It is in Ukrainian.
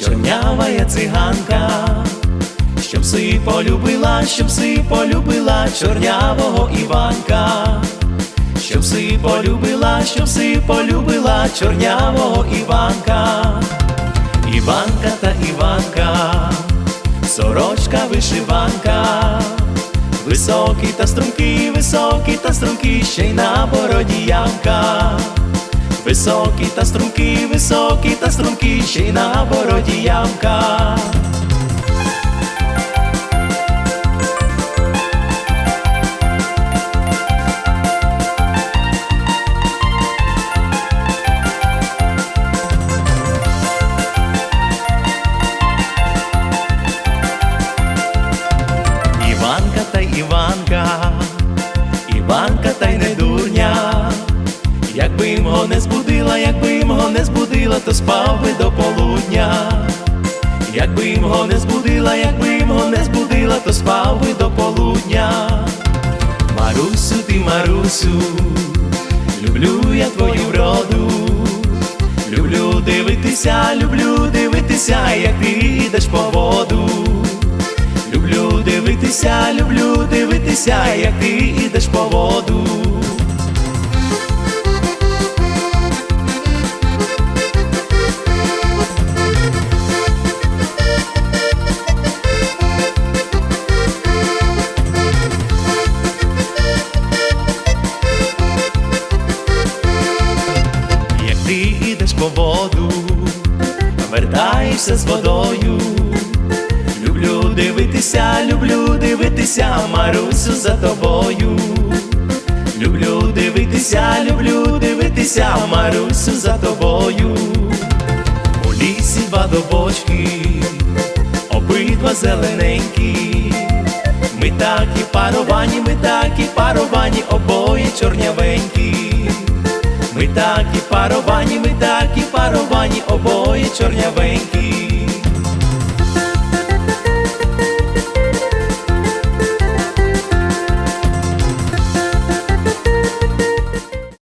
чорнявая циганка, щоб си полюбила, щоб си полюбила чорнявого Іванка, щоб си полюбила, щоб си полюбила чорнявого Іванка, Іванка та Іванка, сорочка вишиванка. Високий та стрункий, високий та стрункий, ще й на бороді ямка. Високий та стрункий, високий та стрункий, ще й на бороді ямка. Іванка та Іванка Якби його не збудила, якби його не збудила, то спав би до полудня. Якби його не збудила, якби його не збудила, то спав би до полудня. Марусю, ти Марусю, люблю я твою вроду. Люблю дивитися, люблю дивитися, як ти йдеш по воду. Люблю дивитися, люблю дивитися, як ти йдеш по воду. Вертаєшся з водою. Люблю дивитися, люблю дивитися, Марусю за тобою. Люблю дивитися, люблю дивитися, Марусю за тобою. У лісі два добочки, обидва зелененькі. Ми такі паровані, ми такі паровані, обоє чорнявенькі. Ми такі паровані, ми такі паровані, обоє чорнявенькі.